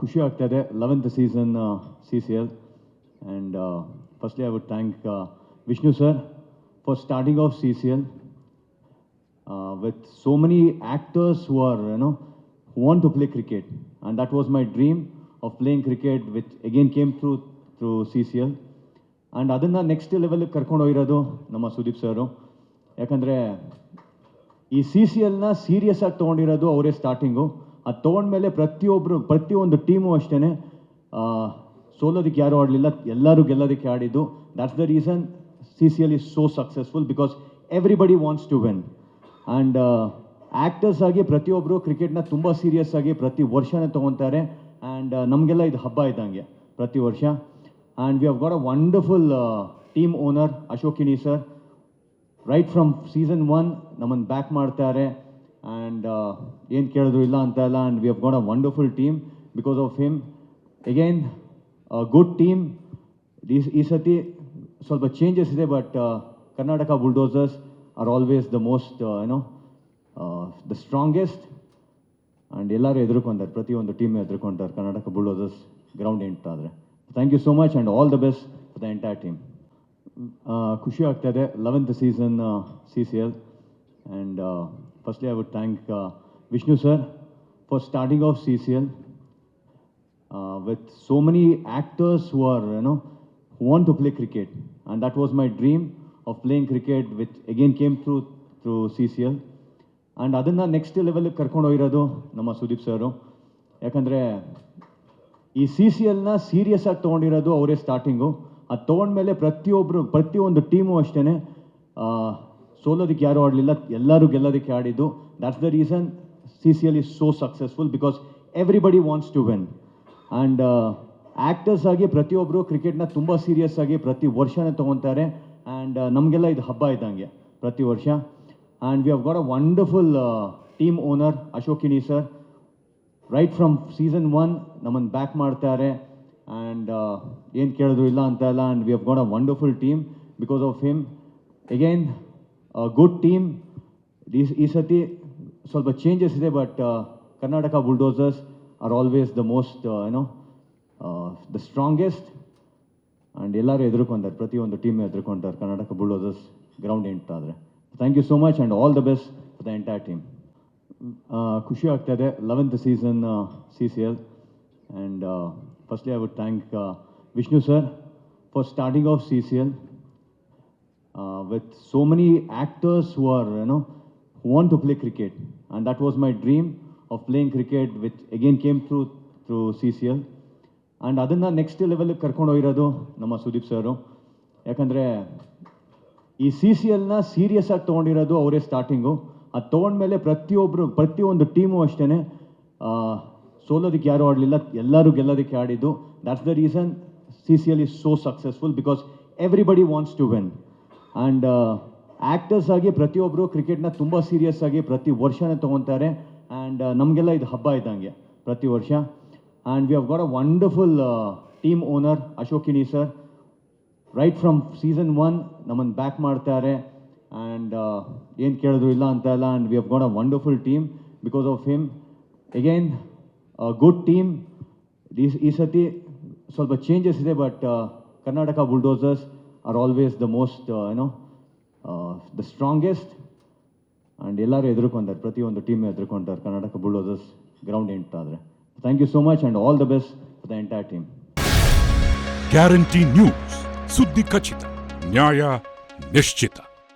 ಖುಷಿ ಆಗ್ತಾ ಇದೆ eleventh season C C L and firstly I would thank Vishnu sir for starting of C C L with so many actors who are you know want to play cricket and that was my dream of playing cricket which again came through through C C L and ಅದನ್ನು next ಲೆವೆಲ್ಗೆ ಕರ್ಕೊಂಡು ಹೋಗಿರೋದು ನಮ್ಮ ಸುದೀಪ್ ಸರು. ಯಾಕಂದರೆ ಈ C C ಎಲ್ನ serious ಆಗಿ ತೊಗೊಂಡಿರೋದು ಅವರೇ starting ಅದು ತೊಗೊಂಡ್ಮೇಲೆ ಪ್ರತಿಯೊಬ್ಬರು ಪ್ರತಿಯೊಂದು ಟೀಮು ಅಷ್ಟೇ ಸೋಲೋದಕ್ಕೆ ಯಾರೂ ಆಡಲಿಲ್ಲ. ಎಲ್ಲರೂ ಗೆಲ್ಲೋದಕ್ಕೆ ಆಡಿದ್ದು. That's the reason C C L is so successful because everybody wants to win and actors ಆಗಿ ಪ್ರತಿಯೊಬ್ಬರು ಕ್ರಿಕೆಟ್ನ ತುಂಬ ಸೀರಿಯಸ್ ಆಗಿ ಪ್ರತಿ ವರ್ಷನೇ ತೊಗೊತಾರೆ. ಆ್ಯಂಡ್ ನಮಗೆಲ್ಲ ಇದು ಹಬ್ಬ ಇದ್ದಂಗೆ ಪ್ರತಿ ವರ್ಷ. And we have got a wonderful team owner ಅಶೋಕಿನಿ sir right from season one ನಮ್ಮನ್ನು ಬ್ಯಾಕ್ ಮಾಡ್ತಾರೆ. ಆ್ಯಂಡ್ ಏನು ಕೇಳಿದ್ರು ಇಲ್ಲ ಅಂತ ಇಲ್ಲ and we have got a wonderful team because of him again good team ಈ ಈ ಸತಿ ಸ್ವಲ್ಪ ಚೇಂಜಸ್ ಇದೆ but Karnataka Bulldozers are always the most ಏನೋ ದ ಸ್ಟ್ರಾಂಗೆಸ್ಟ್ ಆ್ಯಂಡ್ ಎಲ್ಲರೂ ಎದುರ್ಕೊಂತಾರೆ ಪ್ರತಿಯೊಂದು ಟೀಮ್ ಎದುರ್ಕೊಂತಾರೆ Karnataka bulldozers ground ಎಂಟಾದರೆ thank you so much and all the best for the entire team ಖುಷಿ ಆಗ್ತಾ ಇದೆ eleventh season C C L and firstly I would thank Vishnu sir for starting of C C L with so many actors who are, you know, to play cricket and that was my dream of playing cricket which again came through through C C L and ಅದನ್ನು next ಲೆವೆಲ್ಗೆ ಕರ್ಕೊಂಡು ಹೋಗಿರೋದು ನಮ್ಮ ಸುದೀಪ್ ಸರು. ಯಾಕಂದರೆ ಈ C C ಎಲ್ನ serious ಆಗಿ ತೊಗೊಂಡಿರೋದು ಅವರೇ starting ಅದು ತೊಗೊಂಡ್ಮೇಲೆ ಪ್ರತಿಯೊಬ್ಬರು ಪ್ರತಿಯೊಂದು ಟೀಮು ಅಷ್ಟೇ ಸೋಲೋದಕ್ಕೆ ಯಾರೂ ಆಡಲಿಲ್ಲ, ಎಲ್ಲರೂ ಗೆಲ್ಲೋದಕ್ಕೆ ಆಡಿದ್ದು. That's the reason C C L is so successful because everybody wants to win and actors ಆಗಿ ಪ್ರತಿಯೊಬ್ಬರು ಕ್ರಿಕೆಟ್ನ ತುಂಬ ಸೀರಿಯಸ್ ಆಗಿ ಪ್ರತಿ ವರ್ಷನೇ ತೊಗೊತಾರೆ ಆ್ಯಂಡ್ ನಮಗೆಲ್ಲ ಇದು ಹಬ್ಬ ಇದ್ದಂಗೆ ಪ್ರತಿ ವರ್ಷ. And we have got a wonderful team owner ಅಶೋಕಿನಿ sir right from season one ನಮ್ಮನ್ನು ಬ್ಯಾಕ್ ಮಾಡ್ತಾರೆ. ಆ್ಯಂಡ್ ಏನು ಕೇಳಿದ್ರು ಇಲ್ಲ ಅಂತ ಇಲ್ಲ and we have got a wonderful team because of him again good team ಈ ಈ ಸತಿ ಸ್ವಲ್ಪ ಚೇಂಜಸ್ ಇದೆ but Karnataka Bulldozers are always the most you know the strongest and ಎಲ್ಲರೂ ಎದುರ್ಕೊಂತಾರೆ ಪ್ರತಿಯೊಂದು ಟೀಮ್ ಎದುರ್ಕೊಂತಾರೆ Karnataka bulldozers ground ಎಂಟಾದರೆ thank you so much and all the best for the entire team ಖುಷಿ ಆಗ್ತಾ ಇದೆ eleventh season C C L and firstly I would thank Vishnu sir for starting of C C L with so many actors who are you know want to play cricket and that was my dream of playing cricket which again came through through C C L and ಅದನ್ನು next ಲೆವೆಲ್ಗೆ ಕರ್ಕೊಂಡು ಹೋಗಿರೋದು ನಮ್ಮ ಸುದೀಪ್ ಸರು. ಯಾಕಂದರೆ ಈ C C ಎಲ್ನ serious ಆಗಿ ತೊಗೊಂಡಿರೋದು ಅವರೇ starting ಅದು ತೊಗೊಂಡ್ಮೇಲೆ ಪ್ರತಿಯೊಬ್ಬರು ಪ್ರತಿಯೊಂದು ಟೀಮು ಅಷ್ಟೇ ಸೋಲೋದಕ್ಕೆ ಯಾರೂ ಆಡಲಿಲ್ಲ. ಎಲ್ಲರೂ ಗೆಲ್ಲೋದಕ್ಕೆ ಆಡಿದ್ದು. That's the reason C C L is so successful because everybody wants to win and actors ಆಗಿ ಪ್ರತಿಯೊಬ್ಬರು ಕ್ರಿಕೆಟ್ನ ತುಂಬ ಸೀರಿಯಸ್ ಆಗಿ ಪ್ರತಿ ವರ್ಷನೇ ತೊಗೊತಾರೆ ಆ್ಯಂಡ್ ನಮಗೆಲ್ಲ ಇದು ಹಬ್ಬ ಇದ್ದಂಗೆ ಪ್ರತಿ ವರ್ಷ. And we have got a wonderful team owner ಅಶೋಕಿನಿ sir right from season one ನಮ್ಮನ್ನು ಬ್ಯಾಕ್ ಮಾಡ್ತಾರೆ. ಆ್ಯಂಡ್ ಏನು ಕೇಳಿದ್ರು ಇಲ್ಲ ಅಂತ ಇಲ್ಲ and we have got a wonderful team because of him again good team ಈ ಸತಿ ಸ್ವಲ್ಪ ಚೇಂಜಸ್ ಇದೆ but Karnataka Bulldozers are always the most ಏನೋ ದ ಸ್ಟ್ರಾಂಗೆಸ್ಟ್ ಆ್ಯಂಡ್ ಎಲ್ಲರೂ ಎದುರ್ಕೊಂತಾರೆ ಪ್ರತಿಯೊಂದು ಟೀಮ್ ಎದುರ್ಕೊಂತಾರೆ Karnataka bulldozers ground ಎಂಟಾದರೆ thank you so much and all the best for the entire team guarantee news ಸುದ್ದಿ ಖಚಿತ, ನ್ಯಾಯ ನಿಶ್ಚಿತ.